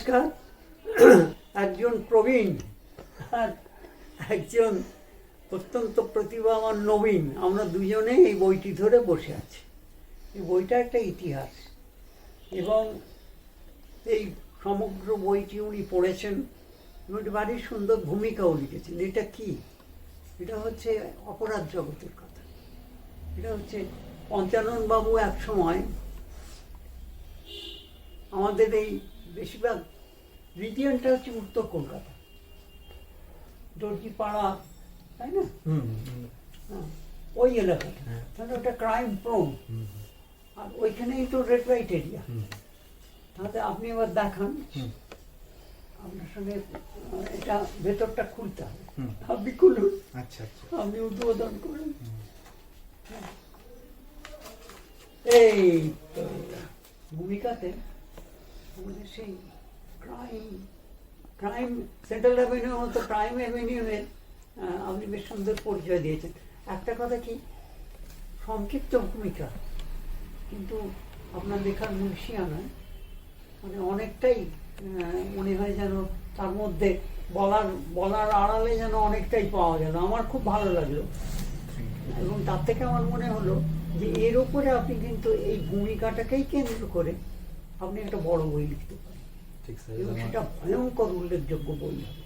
নমস্কার। একজন প্রবীণ আর একজন অত্যন্ত প্রতিভাবান নবীন। আমরা দুজনে এই বইটি ধরে বসে আছি। এই বইটা একটা ইতিহাস। এবং এই সমগ্র বইটি উনি পড়েছেন। এবং ভারী সুন্দর ভূমিকাও লিখেছেন। এটা কি? এটা হচ্ছে অপরাধ জগতের কথা। এটা হচ্ছে পঞ্চানন বাবু এক সময় আমাদের এই বেশিরভাগ রিজিয়নটা হচ্ছে উত্তর কলকাতা। দর্জিপাড়া তাই না? হ্যাঁ, ওই এলাকাটা। হ্যাঁ। তাহলে ওটা ক্রাইম প্রোন আর ওইখানেই তো রেড লাইট এরিয়া তাহলে আপনি এবার দেখান। আপনার সঙ্গে এটা ভেতরটা খুলতে হবে। আপনি খুলুন। আচ্ছা আচ্ছা। আপনি উদ্বোধন করুন। এই তো ভূমিকাতে আমাদের সেই ক্রাইম ক্রাইম সেন্ট্রাল অ্যাভিনিউ মতো ক্রাইম অ্যাভিনিউয়ের আপনি বেশ সুন্দর পরিচয় দিয়েছেন। একটা কথা কি, সংক্ষিপ্ত ভূমিকা, কিন্তু আপনার লেখার মুন্সিয়ানা মানে অনেকটাই মনে হয় যেন তার মধ্যে বলার বলার আড়ালে যেন অনেকটাই পাওয়া গেল। আমার খুব ভালো লাগল। এবং তার থেকে আমার মনে হলো যে এর উপরে আপনি কিন্তু এই ভূমিকাটাকেই কেন্দ্র করে আপনি একটা বড় বই লিখতে পারেন। ঠিক এবং সেটা ভয়ঙ্কর উল্লেখযোগ্য বই হবে।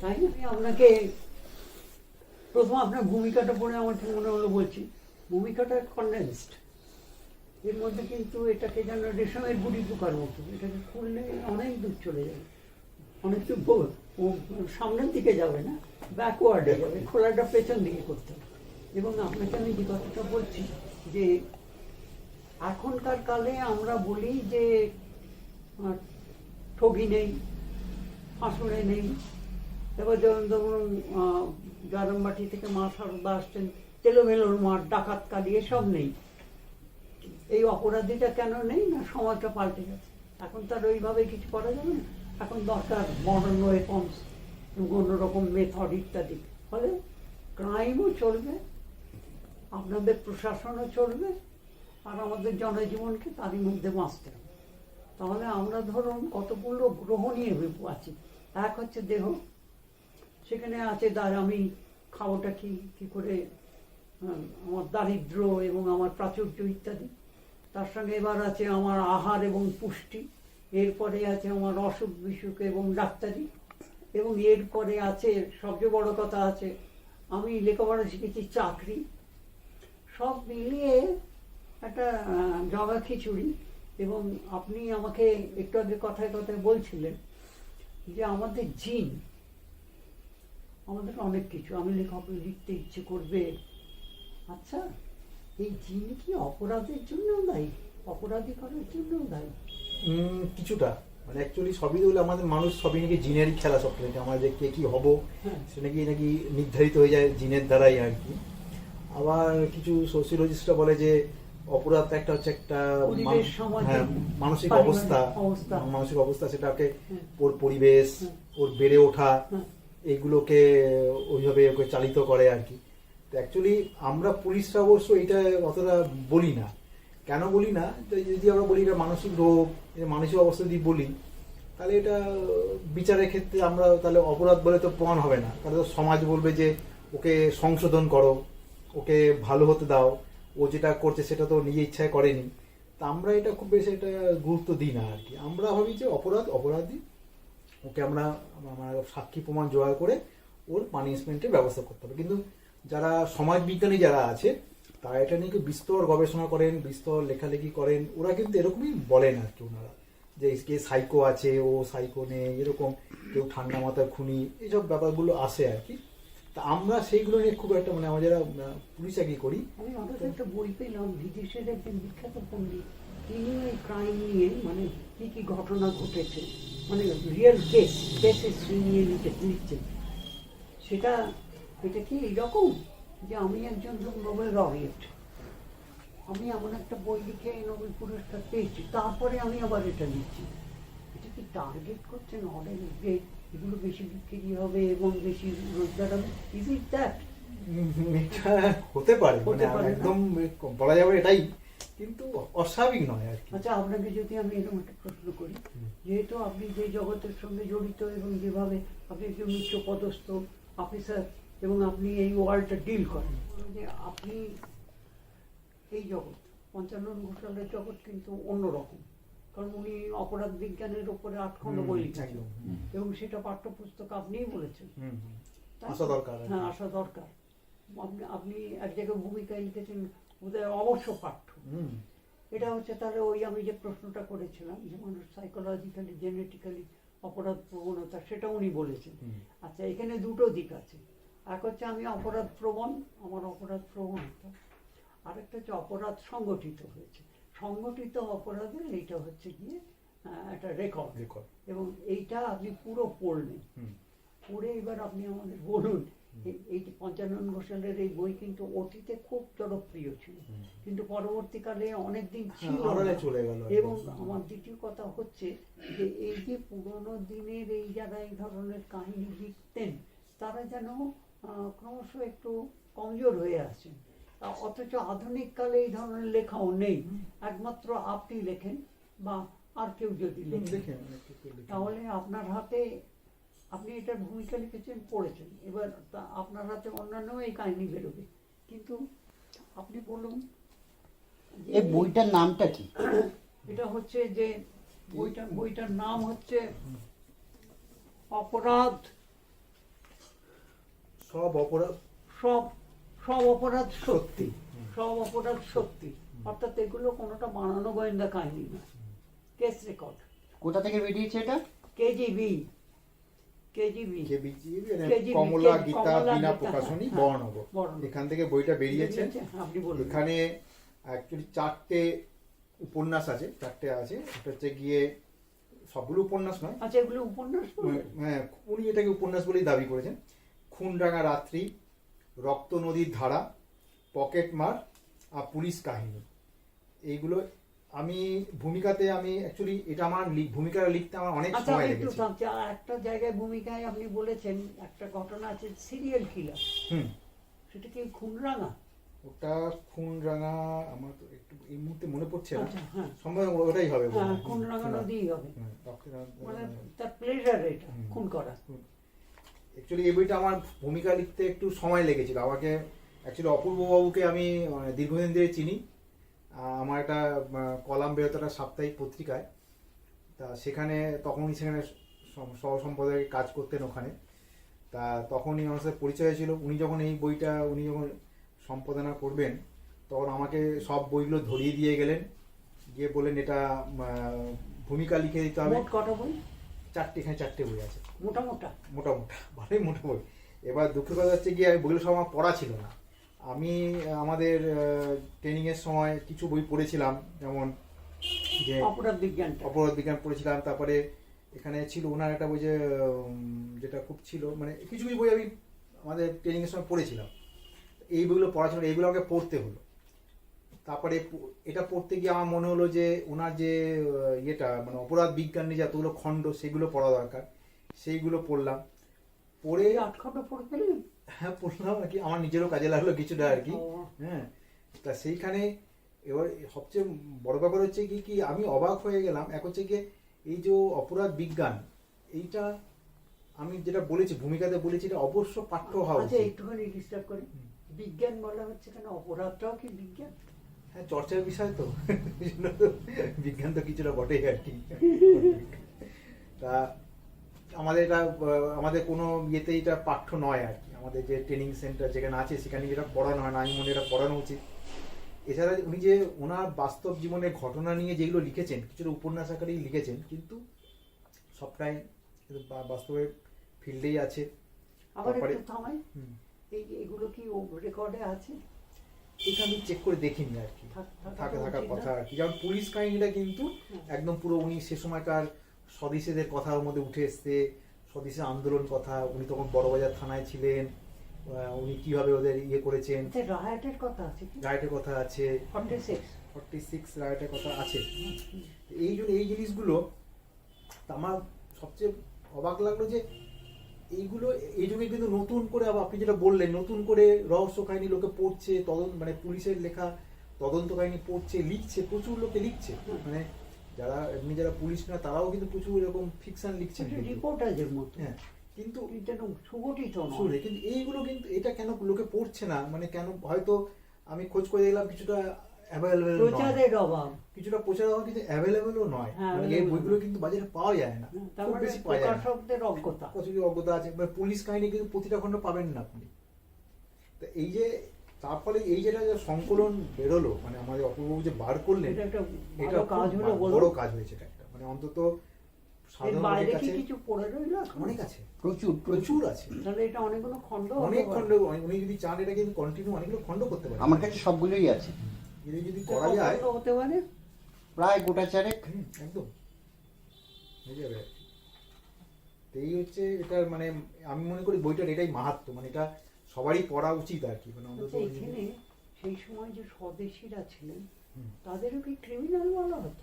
তাই না? আমি আপনাকে প্রথম আপনার ভূমিকাটা পড়ে আমার কি মনে হলো বলছি ভূমিকাটা কনডেন্সড এর মধ্যে কিন্তু এটাকে যেন রেশমের গুড়ি পোকার মতো এটাকে খুললে অনেক দূর চলে যাবে। অনেক দূর সামনের দিকে যাবে না ব্যাকওয়ার্ডে যাবে খোলাটা পেছন দিকে করতে হবে। এবং আপনাকে আমি যে কথাটা বলছি যে এখনকার কালে আমরা বলি যে ঠগি নেই ফাঁসুড়ে নেই। এবার যেমন ধরুন জারমবাটি থেকে মা সারদা আসছেন, তেলোমেলোর মাঠ ডাকাত কালি এসব নেই। এই অপরাধীটা কেন নেই না সমাজটা পাল্টে গেছে? এখন তার ওইভাবে কিছু করা যাবে না। এখন দরকার মডার্ন ওয়েপন্স অন্যরকম মেথড ইত্যাদি। ফলে ক্রাইমও চলবে, আপনাদের প্রশাসনও চলবে আর আমাদের জনজীবনকে তারই মধ্যে বাঁচতে হবে। তাহলে আমরা ধরুন কতগুলো গ্রহ নিয়ে আছি। এক হচ্ছে দেহ, সেখানে আছে দার আমি খাওয়াটা কি কি করে আমার দারিদ্র এবং আমার প্রাচুর্য ইত্যাদি। তার সঙ্গে এবার আছে আমার আহার এবং পুষ্টি, এরপরে আছে আমার অসুখ বিসুখ এবং ডাক্তারি, এবং এরপরে আছে সবচেয়ে বড় কথা আছে, আমি লেখাপড়া শিখেছি চাকরি। সব মিলিয়ে একটা জগা খিচুড়ি এবং আপনি আমাকে একটু আগে কথায় কথায় বলছিলেন যে আমাদের জিন আমাদের অনেক কিছু আমি লেখক লিখতে ইচ্ছে করবে। আচ্ছা এই জিন কি অপরাধের জন্য দায়ী? অপরাধী করার জন্য দায়ী? কিছুটা। মানে অ্যাকচুয়ালি সবই হলো আমাদের মানুষ সবই নাকি জিনের খেলা সব নাকি আমরা যে কে কি হব হ্যাঁ। সে নাকি নাকি নির্ধারিত হয়ে যায় জিনের দ্বারাই আর কি। আবার কিছু সোসিওলজিস্টরা বলে যে অপরাধ একটা হচ্ছে একটা হ্যাঁ, মানসিক অবস্থা অবস্থা। মানসিক অবস্থা সেটাকে হ্যাঁ। ওর পরিবেশ হ্যাঁ। ওর বেড়ে ওঠা হ্যাঁ। এইগুলোকে ওইভাবে ওকে চালিত করে আর কি তো অ্যাকচুয়ালি আমরা পুলিশরা অবশ্য এটা অতটা বলি না কেন বলি না যদি আমরা বলি এটা মানসিক রোগ মানসিক অবস্থা যদি বলি তাহলে এটা বিচারের ক্ষেত্রে আমরা তাহলে অপরাধ বলে তো প্রমাণ হবে না তাহলে তো সমাজ বলবে যে ওকে সংশোধন করো ওকে ভালো হতে দাও ও যেটা করছে সেটা তো নিজে ইচ্ছায় করেনি। তা আমরা এটা খুব বেশি এটা গুরুত্ব দিই না আর কি। আমরা ভাবি যে অপরাধ, অপরাধী, ওকে আমরা সাক্ষী প্রমাণ জোগাড় করে ওর পানিশমেন্টের ব্যবস্থা করতে হবে। কিন্তু যারা সমাজবিজ্ঞানী যারা আছে, তারা এটা নিয়ে বিস্তর গবেষণা করেন, বিস্তর লেখালেখি করেন। ওরা কিন্তু এরকমই বলেন আর কি ওনারা। যে কে সাইকো আছে, ও সাইকো নেই, এরকম কেউ ঠান্ডা মাথায় খুনি, এইসব ব্যাপারগুলো আসে আর কি। তা আমরা সেইগুলো নিয়ে খুব একটা মানে আমরা যারা পুলিশ চাকরি করি। আমি হঠাৎ একটা বই পেলাম বিদেশের একজন বিখ্যাত পণ্ডিত। তিনি এই ক্রাইম নিয়ে মানে কি কি ঘটনা ঘটেছে মানে রিয়েল কেস কেসেস নিয়ে নিতে লিখছেন। সেটা, এটা কি এইরকম? যে আমি একজন নোবেল লরিয়েট আমি এমন একটা বই লিখে এই নোবেল পুরস্কার পেয়েছি, তারপরে আমি আবার এটা লিখছি। এটা কি টার্গেট করছেন অনেক এগুলো বেশি বিক্রি হবে এবং বেশি রোজগার হবে? ইজ ইট দ্যাট এটা হতে পারে মানে একদম বলা যাবে এটাই কিন্তু অস্বাভাবিক নয় আর কি। আচ্ছা আপনাকে যদি আমি এরকম একটা প্রশ্ন করি যেহেতু আপনি যে জগতের সঙ্গে জড়িত এবং যেভাবে আপনি একজন উচ্চ পদস্থ অফিসার এবং আপনি এই ওয়ার্ল্ডটা ডিল করেন যে আপনি এই জগৎ পঞ্চানন ঘোষালের জগৎ কিন্তু অন্যরকম। কারণ উনি অপরাধ বিজ্ঞানের উপরে আটখণ্ড বই লিখেছেন এবং সেটা পাঠ্যপুস্তক আপনিই বলেছেন। আসা দরকার হ্যাঁ। আসা দরকার। আপনি আপনি এক জায়গায় ভূমিকায় লিখেছেন বোধহয় অবশ্য পাঠ্য। এটা হচ্ছে তাহলে ওই আমি যে প্রশ্নটা করেছিলাম যে মানুষ সাইকোলজিক্যালি জেনেটিক্যালি অপরাধ প্রবণতা সেটা উনি বলেছেন। আচ্ছা এখানে দুটো দিক আছে। এক হচ্ছে আমি অপরাধ প্রবণ আমার অপরাধ প্রবণতা। আরেকটা হচ্ছে অপরাধ সংগঠিত হয়েছে। সংগঠিত অপরাধের এইটা হচ্ছে গিয়ে একটা রেকর্ড। এবং এইটা আপনি পুরো পড়লেন। পড়ে এবার আপনি আমাদের বলুন এই- পঞ্চানন ঘোষালের এই বই কিন্তু অতীতে খুব জনপ্রিয় ছিল। কিন্তু পরবর্তীকালে অনেক দিন ছিল হ্যাঁ, গেল এবং আমার দ্বিতীয় কথা হচ্ছে যে এই যে পুরোনো দিনের এই যারা এই ধরনের কাহিনী লিখতেন তারা যেন আহ, ক্রমশ একটু কমজোর হয়ে আসছেন অথচ আধুনিক কালে এই ধরনের লেখাও নেই। একমাত্র আপনি লেখেন বা আর কেউ যদি লেখেন। তাহলে আপনার হাতে আপনি এটার ভূমিকা লিখেছেন পড়েছেন। এবার আপনার হাতে অন্যান্য এই কাহিনী বেরোবে। কিন্তু আপনি বলুন যে এই বইটার নামটা কি? এটা হচ্ছে যে বইটা বইটার নাম হচ্ছে অপরাধ সব অপরাধ সব সব অপরাধ সত্যি। সব অপরাধ সত্যি। অর্থাৎ এগুলো কোনোটা বানানো গোয়েন্দা কাহিনী না। কেস রেকর্ড কোথা থেকে বেরিয়েছে এটা? কেজিবি কেজিবি মানে কেজিবি, কমলা কেজি, গীতা বিনা প্রকাশনী হ্যাঁ, বর্ণনগর। এখান থেকে বইটা বেরিয়েছে। বলুন। এখানে অ্যাকচুয়ালি চারটে উপন্যাস আছে চারটে আছে। এটা হচ্ছে গিয়ে সবগুলো উপন্যাস নয়। আচ্ছা এগুলো উপন্যাস হ্যাঁ উনি এটাকে উপন্যাস বলেই দাবি করেছেন। খুনরাঙা রাত্রি রক্ত নদীর ধারা পকেট মার আর পুলিশ কাহিনী। এইগুলো আমি ভূমিকাতে আমি অ্যাকচুয়ালি এটা আমার ভূমিকাটা লিখতে আমার অনেক আচ্ছা সময় লেগেছে। একটা জায়গায় ভূমিকায় আপনি বলেছেন একটা ঘটনা আছে সিরিয়াল কিলার হুম। সেটা কি খুনরাঙা? ওটা খুনরাঙা আমার তো একটু এই মুহূর্তে মনে পড়ছে না। আচ্ছা হ্যাঁ। সম্ভবত ওটাই হবে হ্যাঁ। খুনরাঙা হুম, নদীই হবে। মানে তার প্লেজার এটা খুন করা। অ্যাকচুয়ালি এই বইটা আমার ভূমিকা লিখতে একটু সময় লেগেছিল। আমাকে অ্যাকচুয়ালি অপূর্ববাবুকে আমি মানে, দীর্ঘদিন ধরে চিনি। আমার একটা কলাম বেরোতো একটা সাপ্তাহিক পত্রিকায়। তা সেখানে তখনই সেখানে সহ- সম্পাদকে কাজ করতেন ওখানে। তা তখনই আমার সাথে পরিচয় হয়েছিল। উনি যখন এই বইটা উনি যখন সম্পাদনা করবেন তখন আমাকে সব বইগুলো ধরিয়ে দিয়ে গেলেন। গিয়ে বললেন এটা ভূমিকা লিখে দিতে হবে। কটা বই? চারটে এখানে চারটে বই আছে। মোটা মোটা মোটা মোটা ভালোই মোটা বই এবার দুঃখের কথা হচ্ছে গিয়ে আমি বইগুলো সব আমার পড়া ছিল না। আমি আমাদের ট্রেনিংয়ের সময় কিছু বই পড়েছিলাম যেমন যে অপরাধ বিজ্ঞান অপরাধ বিজ্ঞান পড়েছিলাম তারপরে এখানে ছিল ওনার একটা বই যে যেটা খুব ছিল মানে কিছু কিছু বই আমি আমাদের ট্রেনিংয়ের সময় পড়েছিলাম। এই বইগুলো পড়া ছিল এইগুলো আমাকে পড়তে হলো। তারপরে এটা পড়তে গিয়ে আমার মনে হলো যে ওনার যে ইয়েটা মানে অপরাধ বিজ্ঞান নিয়ে যতগুলো খণ্ড সেগুলো পড়া দরকার। সেইগুলো পড়লাম। পড়ে আট খন্ড পড়ে ফেললেন হ্যাঁ পড়লাম আর কি। আমার নিজেরও কাজে লাগল কিছুটা আর কি। হ্যাঁ তা সেইখানে এবার সবচেয়ে বড় ব্যাপার হচ্ছে কি কি আমি অবাক হয়ে গেলাম। এক হচ্ছে গিয়ে এই যে অপরাধ বিজ্ঞান এইটা আমি যেটা বলেছি ভূমিকাতে বলেছি এটা অবশ্য পাঠ্য হওয়া আচ্ছা একটুখানি ডিস্টার্ব করি। বিজ্ঞান বলা হচ্ছে কেন? অপরাধটাও কি বিজ্ঞান? হ্যাঁ চর্চার বিষয় তো। বিজ্ঞান তো কিছুটা বটেই আর কি। তা আমাদের এটা আমাদের কোনো ইয়েতে এটা পাঠ্য নয় আর কি। আমাদের যে ট্রেনিং সেন্টার যেখানে আছে সেখানে যেটা পড়ানো হয় না আমি মনে এটা পড়ানো উচিত। এছাড়া উনি যে ওনার বাস্তব জীবনের ঘটনা নিয়ে যেগুলো লিখেছেন কিছুটা উপন্যাস আকারেই লিখেছেন কিন্তু সবটাই বাস্তবে ফিল্ডেই আছে। আবার একটু থামাই। এই এগুলো কি রেকর্ডে আছে? এটা আমি চেক করে দেখিনি আর কি। থাকা থাকে থাকার কথা আর কি। যেমন পুলিশ কাহিনীটা কিন্তু একদম পুরো উনি সে সময়কার স্বদেশীদের কথার মধ্যে উঠে এসছে স্বদেশী আন্দোলন কথা। উনি তখন বড়বাজার থানায় ছিলেন উনি কীভাবে ওদের ইয়ে করেছেন। রায়টের কথা আছে কি? রাইটের কথা আছে। ফর্টি সিক্স ফর্টি সিক্স রাইটের কথা আছে। এই জন্য এই জিনিসগুলো আমার সবচেয়ে অবাক লাগল যে এইগুলো এই যুগে কিন্তু নতুন করে আবার আপনি যেটা বললেন নতুন করে রহস্য কাহিনী লোকে পড়ছে তদন্ত মানে পুলিশের লেখা তদন্ত কাহিনী পড়ছে লিখছে প্রচুর লোকে লিখছে। মানে যারা এমনি যারা পুলিশ না তারাও কিন্তু প্রচুর এরকম ফিকশন লিখছে। রিপোর্টাজের মতো। হ্যাঁ কিন্তু যেন সুগঠিত কিন্তু এইগুলো কিন্তু এটা কেন লোকে পড়ছে না? মানে কেন হয়তো আমি খোঁজ করে দেখলাম কিছুটা অ্যাভেলেবেল প্রচারের অভাব। কিছুটা প্রচার হওয়া কিন্তু অ্যাভেলেবেলও নয়। হ্যাঁ, মানে এই বইগুলো কিন্তু বাজারে পাওয়া যায় না। খুব মানে বেশি পাওয়া যায় প্রকাশকদের অজ্ঞতা। প্রচুর অজ্ঞতা আছে। মানে পুলিশ কাহিনী কিন্তু প্রতিটা খণ্ড পাবেন না আপনি। তো এই যে তার ফলে এই যেটা যে সংকলন বেরোলো মানে আমাদের অপূর্ব যে বার করলেন এটা একটা কাজ হলো বড় কাজ হয়েছে এটা একটা। মানে অন্তত? অনেক আছে। প্রচুর প্রচুর। আছে। তাহলে এটা অনেকগুলো খণ্ড অনেক। উনি যদি চান এটা কিন্তু কন্টিনিউ অনেকগুলো খণ্ড করতে পারে। আমার কাছে সবগুলোই আছে। যদি যদি করা যায়। হতে পারে? প্রায় গোটা চারেক। একদম। হয়ে যাবে এই হচ্ছে এটার মানে আমি মনে করি বইটার এটাই মাহাত্ম মানে এটা সবারই পড়া উচিত আর কি মানে অন্তত আচ্ছা, এখানে সেই সময় যে স্বদেশীরা ছিলেন তাদেরও কি ক্রিমিনাল বলা হতো?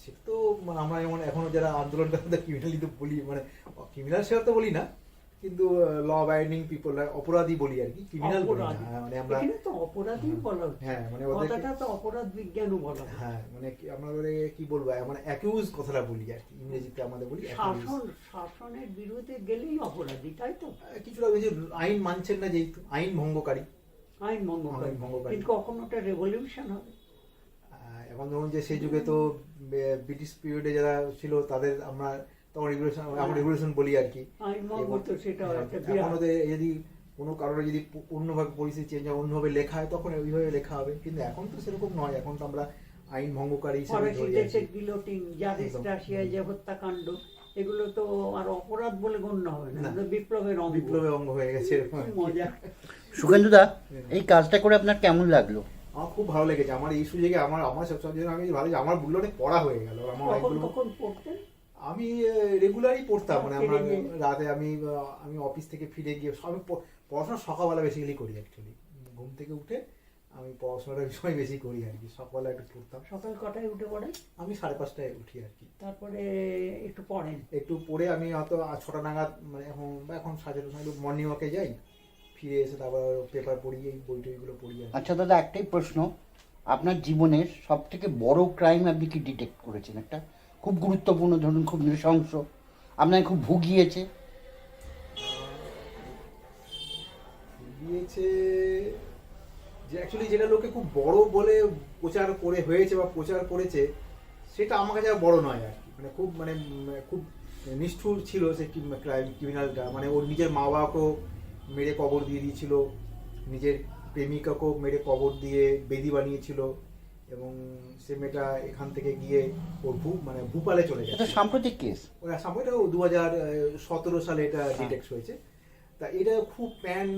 সে তো মানে আমরা যেমন এখনও যারা আন্দোলনটা ক্রিমিনালি তো বলি মানে ক্রিমিনাল সেটা তো বলি না কিন্তু ল বাইন্ডিং পিপল অপরাধী বলি আর কি ক্রিমিনাল বলি। হ্যাঁ, মানে আমরা তো অপরাধী বলা হ্যাঁ মানে কথাটা তো অপরাধ বিজ্ঞানও বলা হ্যাঁ মানে কি- আমরা কি বলব? মানে অ্যাকিউজ কথাটা বলি আর কি ইংরেজিতে আমাদের বলি শাসন শাসনের বিরুদ্ধে গেলেই অপরাধী তাই তো? কিছুটা ওই যে আইন মানছেন না যেহেতু আইন ভঙ্গকারী। আইন ভঙ্গকারী। কিন্তু কখনো ওটা রেভলিউশন হবে? এখন ধরুন যে সেই যুগে তো ব্রিটিশ পিরিয়ডে যারা ছিল তাদের আমরা তখন রেগুলেশন আমরা রেগুলেশন বলি আর কি। হ্যাঁ, এখন যদি কোনো কারণে যদি অন্যভাবে পরিস্থিতি চেঞ্জ হয় অন্যভাবে লেখা হয় তখন ওইভাবে লেখা হবে। কিন্তু এখন তো সেরকম নয়। এখন তো আমরা আইন ভঙ্গকারী হিসেবে ধরি গিলোটিন রাশিয়ায় যে হত্যাকাণ্ড এগুলো তো আর অপরাধ বলে গণ্য হবে না। বিপ্লবের অঙ্গ। বিপ্লবের অঙ্গ হয়ে গেছে। মজা। সুগেন্দুদা এই কাজটা করে আপনার কেমন লাগল? আমার খুব ভালো লেগেছে। আমার এই সুযোগে আমার আমার সব সব আমি ভালো আমার বলল অনেক পড়া হয়ে গেল। আমার অনেকগুলো কখন পড়তেন? আমি রেগুলারই পড়তাম মানে আমরা রাতে আমি আমি অফিস থেকে ফিরে গিয়ে আমি পড়াশোনা সকালবেলা বেসিক্যালি করি অ্যাকচুয়ালি ঘুম থেকে উঠে আমি পড়াশোনাটা সময় বেশি করি আর কি সকালে একটু পড়তাম। সকাল কটায় উঠে পড়েন? আমি সাড়ে পাঁচটায় উঠি আর কি। তারপরে একটু পড়েন? একটু পড়ে আমি হয়তো ছটা নাগাদ মানে এখন বা এখন সাড়ে ছটার সময় একটু মর্নিং ওয়াকে যাই ফিরে এসে তারপর পেপার পড়ি এই বই টইগুলো পড়ি আর আচ্ছা দাদা একটাই প্রশ্ন আপনার জীবনের সব থেকে বড় ক্রাইম আপনি কি ডিটেক্ট করেছেন? একটা খুব গুরুত্বপূর্ণ, ধরুন খুব নৃশংস, আপনাকে খুব ভুগিয়েছে। দিয়েছে যে অ্যাকচুয়ালি যেটা লোকে খুব বড় বলে প্রচার করে হয়েছে বা প্রচার করেছে, সেটা আমার কাছে আর বড় নয় আর কি। মানে খুব মানে খুব নিষ্ঠুর ছিল সে ক্রাইম ক্রিমিনালটা মানে ওর নিজের মা বাবাকেও মেরে কবর দিয়ে দিয়েছিল, নিজের প্রেমিকাকেও মেরে কবর দিয়ে বেদি বানিয়েছিল। এবং সে মেয়েটা এখান থেকে গিয়ে ওর ভূ মানে ভূপালে চলে এটা গেছে সাম্প্রতিক কেস। ওই সময়টা দু হাজার সতেরো সালে এটা ডিটেক্ট হয়েছে। তা এটা খুব প্যান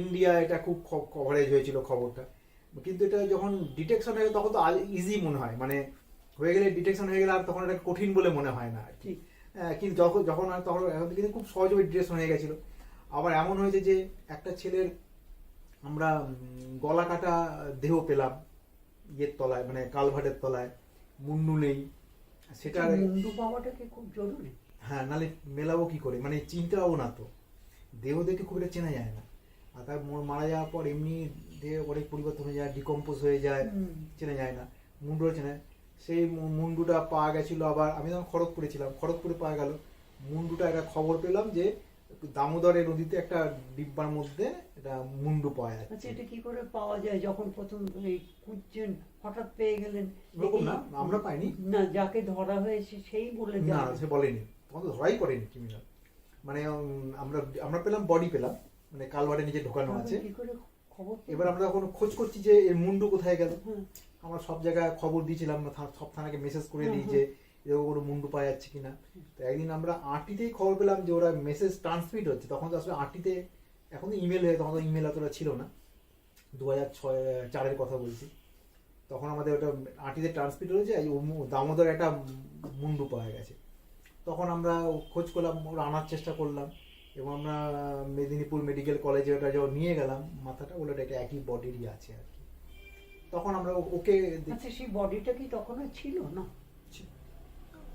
ইন্ডিয়া এটা খুব কভারেজ হয়েছিল খবরটা। কিন্তু এটা যখন ডিটেকশন হয়ে গেলে তখন তো ইজি মনে হয়। মানে হয়ে গেলে ডিটেকশন হয়ে গেলে আর তখন এটা কঠিন বলে মনে হয় না আর কি। হ্যাঁ, কিন্তু যখন যখন আর তখন এখন কিন্তু খুব সহজভাবে ডিটেকশন হয়ে গেছিল। আবার এমন হয়েছে যে একটা ছেলের আমরা গলা কাটা দেহ পেলাম। ইয়ের তলায় মানে কালভাটের তলায় মুন্ডু নেই। সেটা মুন্ডু পাওয়াটা কি খুব জরুরি? হ্যাঁ নালে মেলাবো কি করে? মানে চিনতে পাবো না তো। দেহ দেখে খুব একটা চেনা যায় না। আর তার মারা যাওয়ার পর এমনি দেহ অনেক পরিবর্তন হয়ে যায় ডিকম্পোজ হয়ে যায় চেনা যায় না। মুন্ডুও চেনা। সেই মুন্ডুটা পাওয়া গেছিল আবার আমি তখন খড়গপুরে ছিলাম খড়গপুরে পাওয়া গেল। মুন্ডুটা একটা খবর পেলাম যে দামোদরের নদীতে একটা ডিব্বার মধ্যে এটা মুন্ডু পাওয়া আচ্ছা এটা কি করে পাওয়া যায় যখন প্রথম এই খুঁজছেন হঠাৎ পেয়ে গেলেন? ওরকম না, আমরা পাইনি। না যাকে ধরা হয়েছে সেই বলে না সে বলেনি। তখন তো ধরাই পড়েনি ক্রিমিনাল মানে আমরা আমরা পেলাম বডি পেলাম। মানে কালভার্টে নিচে ঢোকানো আছে। কি করে খবর এবার আমরা এখন খোঁজ করছি যে এর মুন্ডু কোথায় গেল। আমরা সব জায়গায় খবর দিয়েছিলাম সব থানাকে মেসেজ করে দিই যে এরকম কোনো মুন্ডু পাওয়া যাচ্ছে কিনা। তো একদিন আমরা আরটিতেই খবর পেলাম যে ওরা মেসেজ ট্রান্সমিট হচ্ছে। তখন তো আসলে আরটিতে এখন তো ইমেল হয়ে তখন তো ইমেল অতটা ছিল না। দু হাজার ছয় চারের কথা বলছি। তখন আমাদের ওটা আরটিতে ট্রান্সমিট হয়েছে এই দামোদর একটা মুন্ডু পাওয়া গেছে। তখন আমরা খোঁজ করলাম ওরা আনার চেষ্টা করলাম এবং আমরা মেদিনীপুর মেডিকেল কলেজে ওটা যখন নিয়ে গেলাম, মাথাটা বলে এটা একই বডিরই আছে আর কি। তখন আমরা ওকে আচ্ছা সেই বডিটা কি তখন ছিল? না।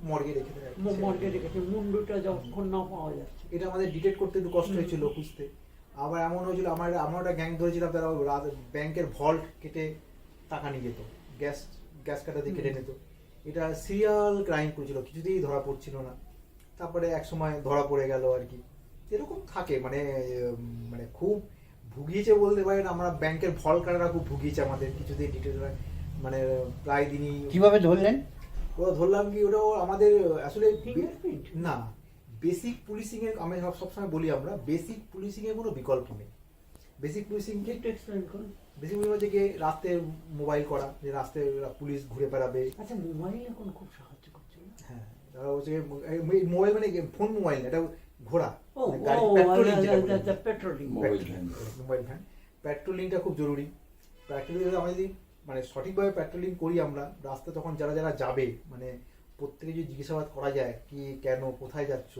মর্গে রেখে দেয়। মর্গে রেখেছে মুন্ডুটা যখন না পাওয়া যাচ্ছে। এটা আমাদের ডিটেক্ট করতে একটু কষ্ট হয়েছিল খুঁজতে। আবার এমন হয়েছিল আমার আমার একটা গ্যাং ধরেছিলাম তারা রাত ব্যাংকের ভল্ট কেটে টাকা নিয়ে যেত। গ্যাস গ্যাস কাটা দিয়ে কেটে নিত। এটা সিরিয়াল ক্রাইম করেছিল কিছুতেই ধরা পড়ছিল না। তারপরে এক সময় ধরা পড়ে গেল আর কি। এরকম থাকে মানে মানে খুব ভুগিয়েছে বলতে পারেন আমরা ব্যাংকের ভল কাটারা খুব ভুগিয়েছে আমাদের কিছুতেই ডিটেল মানে প্রায় দিনই কীভাবে ধরলেন? ওরা ধরলাম কি ওটা আমাদের আসলে না বেসিক পুলিশিং এর আমি সবসময় বলি আমরা বেসিক পুলিশিং এর কোনো বিকল্প নেই। বেসিক পুলিশিং একটু এক্সপ্লেন করুন। বেসিক পুলিশিং হচ্ছে গিয়ে রাস্তে মোবাইল করা যে রাস্তায় পুলিশ ঘুরে বেড়াবে। আচ্ছা মোবাইল এখন খুব সাহায্য করছে হ্যাঁ তারা হচ্ছে মোবাইল মানে ফোন মোবাইল না এটা ঘোড়া। মানে গাড়ি patrolling patrolling mobile van. Mobile van পেট্রোলিংটা খুব জরুরি। পেট্রোলিং আমরা যদি মানে সঠিকভাবে পেট্রোলিং করি আমরা রাস্তা তখন যারা যারা যাবে মানে প্রত্যেকে যদি জিজ্ঞাসাবাদ করা যায় কি কেন কোথায় যাচ্ছ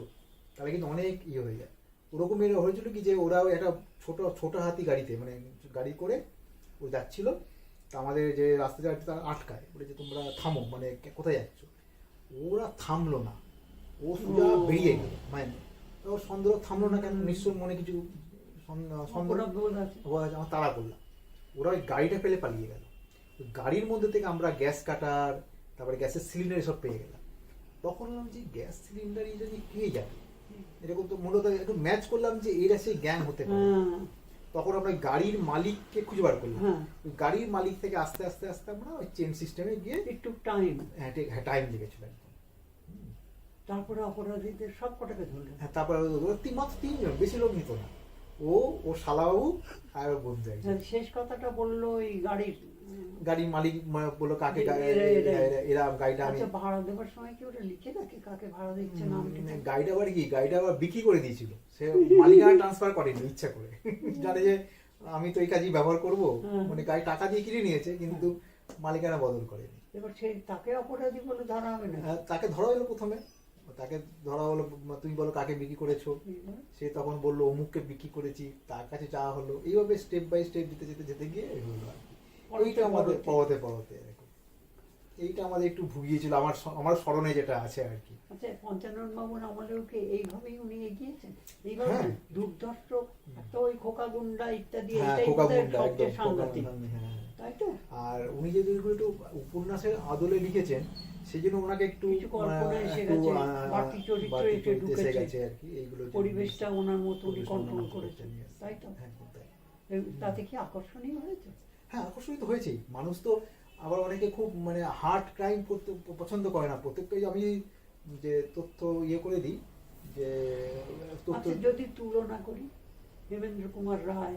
তাহলে কিন্তু অনেক ইয়ে হয়ে যায়। ওরকম এর হয়েছিল কি যে ওরা ওই একটা ছোট ছোট হাতি গাড়িতে মানে গাড়ি করে ও যাচ্ছিল তা আমাদের যে রাস্তা যাচ্ছে তারা আটকায় বলে যে তোমরা থামো মানে কোথায় যাচ্ছ? ওরা থামলো না। ও সোজা বেরিয়ে গেল মানে ও সন্দেহ থামলো না কেন? নিশ্চয় মনে কিছু সন- সন্দেহ আমার তাড়া করলাম। ওরা ওই গাড়িটা ফেলে পালিয়ে গেল। গাড়ির মধ্যে থেকে আমরা গ্যাস কাটার তারপরে গ্যাসের সিলিন্ডার এসব পেয়ে গেলাম। তখন বললাম যে গ্যাস সিলিন্ডার এই যদি কে যাবে এরকম তো মূলত একটু ম্যাচ করলাম যে এরা সেই গ্যাং হতে পারে। হ্যাঁ। তখন আমরা গাড়ির মালিককে খুঁজে বার করলাম। হ্যাঁ। গাড়ির মালিক থেকে আস্তে আস্তে আস্তে আমরা ওই চেন সিস্টেমে গিয়ে একটু টাইম হ্যাঁ ঠিক হ্যাঁ টাইম লেগেছিল তারপরে অপরাধীদের সব কটাকে ধরলেন। হ্যাঁ তারপর তিন মাত্র তিনজন বেশি লোক নিত না। ও ও শালাবাবু আর বন্ধু হ্যাঁ, শেষ কথাটা বলল এই গাড়ির গাড়ির মালিক বলল কাকে এরা- গাড়িটা আমি আচ্ছা ভাড়া দেওয়ার সময় কি ওটা লিখে রাখে কাকে ভাড়া দিচ্ছে না গাড়িটা আবার কি গাড়িটা আবার বিক্রি করে দিয়েছিল। সে মালিকানা ট্রান্সফার করেনি ইচ্ছা করে। জানে যে আমি তো এই কাজই ব্যবহার করব। মানে গাড়ি টাকা দিয়ে কিনে নিয়েছে কিন্তু মালিকানা বদল করেনি। এবার সেই তাকে অপরাধী বলে ধরা হবে না? আহ, তাকে ধরা হলো প্রথমে। তাকে ধরা হলো তুমি বলো কাকে বিক্রি করেছ। সে তখন বলল অমুককে বিক্রি করেছি তার কাছে যাওয়া হলো। এইভাবে স্টেপ বাই স্টেপ যেতে যেতে যেতে গিয়ে হলো এইটা আমাদের পরতে। পড়তে পড়তে এইটা আমাদের একটু ভুগিয়েছিল আমার আমার স্মরণে যেটা আছে আর কি। আচ্ছা পঞ্চানন বাবুর আমলেও কি এইভাবেই উনি এগিয়েছেন? এইভাবে হ্যাঁ। দুর্ধর্ষ একটা ওই খোকা গুন্ডা ইত্যাদি হ্যাঁ সবচেয়ে সাংঘাতিক। হ্যাঁ তাই তো? আর উনি একটু উপন্যাসের আদলে লিখেছেন সেই জন্য ওনাকে একটু এসে গেছে, আর কি এইগুলো পরিবেশটা ওনার মতো কন্ট্রোল করেছেন। তাই তো? তাতে কি আকর্ষণীয় হয়েছে? হ্যাঁ আকর্ষণীয় তো হয়েছেই। মানুষ তো আবার অনেকে খুব মানে হার্ড ক্রাইম করতে পছন্দ করে না। প্রত্যেকটাই আমি যে তথ্য ইয়ে করে দিই যে তথ্য আচ্ছা যদি তুলনা করি হেমেন্দ্র কুমার রায়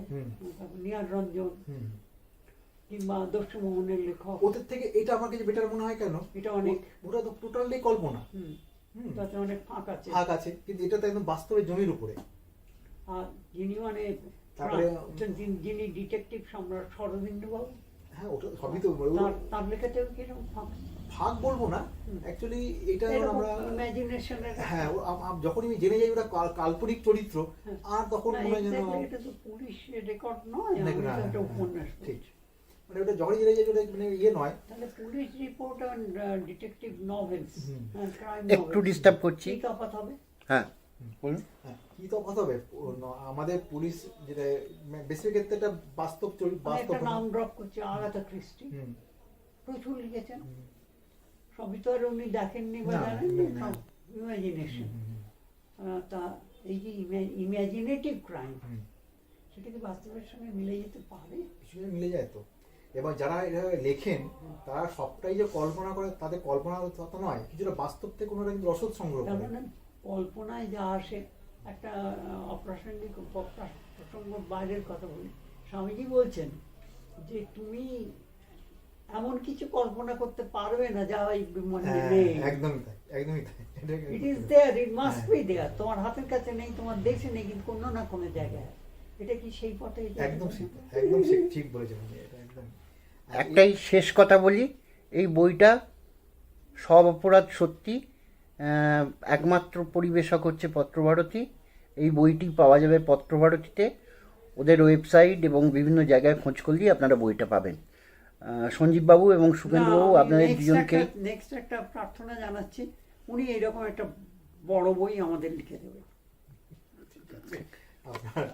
নিয়ার রঞ্জন। কিংবা দস্যুমোহনের লেখক। ওদের থেকে এটা আমার কাছে বেটার মনে হয় কেন? এটা অনেক ওটা তো টোটালি কল্পনা। তাতে অনেক ফাঁক আছে। ফাঁক আছে। কিন্তু এটা তো একদম বাস্তবে জমির উপরে। আর যিনি মানে তারপরে- যিনি- ডিটেকটিভ সম্রাট শরদিন্দু বাবু হ্যাঁ ওটা সবই তো তার তার লেখাতেও কীরকম ফাঁক? ফাঁক বলব না। অ্যাকচুয়ালি এটা আমরা ইমাজিনেশনের হ্যাঁ আম- আম- যখন আমি জেনে যাই ওটা কাল্পনিক চরিত্র হ্যাঁ। আর তখন মনে যেন এটা তো পুলিশ রেকর্ড নয় হ্যাঁ, উপন্যাস ঠিক। মানে ওটা যখনই জেনে যাই ওটা মানে ইয়ে নয়। তাহলে পুলিশ রিপোর্ট আর ডিটেকটিভ নভেলস একটু disturb করছি। কি তফাৎ হবে? হ্যাঁ বলুন। হ্যাঁ, কি হবে? আমাদের পুলিশ যেটা বেশির ক্ষেত্রে বাস্তব চরিত্র বাস্তব নাম ড্রপ করছি আগাথা ক্রিস্টি প্রচুর লিখেছেন। সবই তো আর উনি দেখেননি বা ইমাজিনেশন তা এই যে ইমাজিনেটিভ ক্রাইম সেটা কি বাস্তবের সঙ্গে মিলে যেতে পারে? কিছু কিছু মিলে যায় তো। এবং যারা এটা লেখেন তারা সবটাই যে কল্পনা করে তাদের কল্পনা তত নয়। কিছুটা বাস্তব থেকে ওনারা কিন্তু রসদ সংগ্রহ করে মানে কল্পনায় যা আসে একটা অপ্রাসঙ্গিক প্রসঙ্গ বাইরের কথা বলি। স্বামীজি বলছেন যে তুমি এমন কিছু কল্পনা করতে পারবে না যা এই মানে হ্যাঁ, নেই। একদমই তাই একদমই তাই it is there it must. Be there তোমার হাতের কাছে নেই তোমার দেশে নেই কিন্তু কোনো না কোনো জায়গায়। এটা কি সেই পথে একদম একদম ঠিক বলেছেন একটাই শেষ কথা বলি এই বইটা সব অপরাধ সত্যি একমাত্র পরিবেশক হচ্ছে পত্রভারতী। এই বইটি পাওয়া যাবে পত্রভারতীতে। ওদের ওয়েবসাইট এবং বিভিন্ন জায়গায় খোঁজ করলেই আপনারা বইটা পাবেন। সঞ্জীববাবু এবং সুখেন্দ্রবাবু আপনাদের দুজনকে নেক্সট একটা প্রার্থনা জানাচ্ছি। উনি এইরকম একটা বড় বই আমাদের লিখে দেবেন। আপনার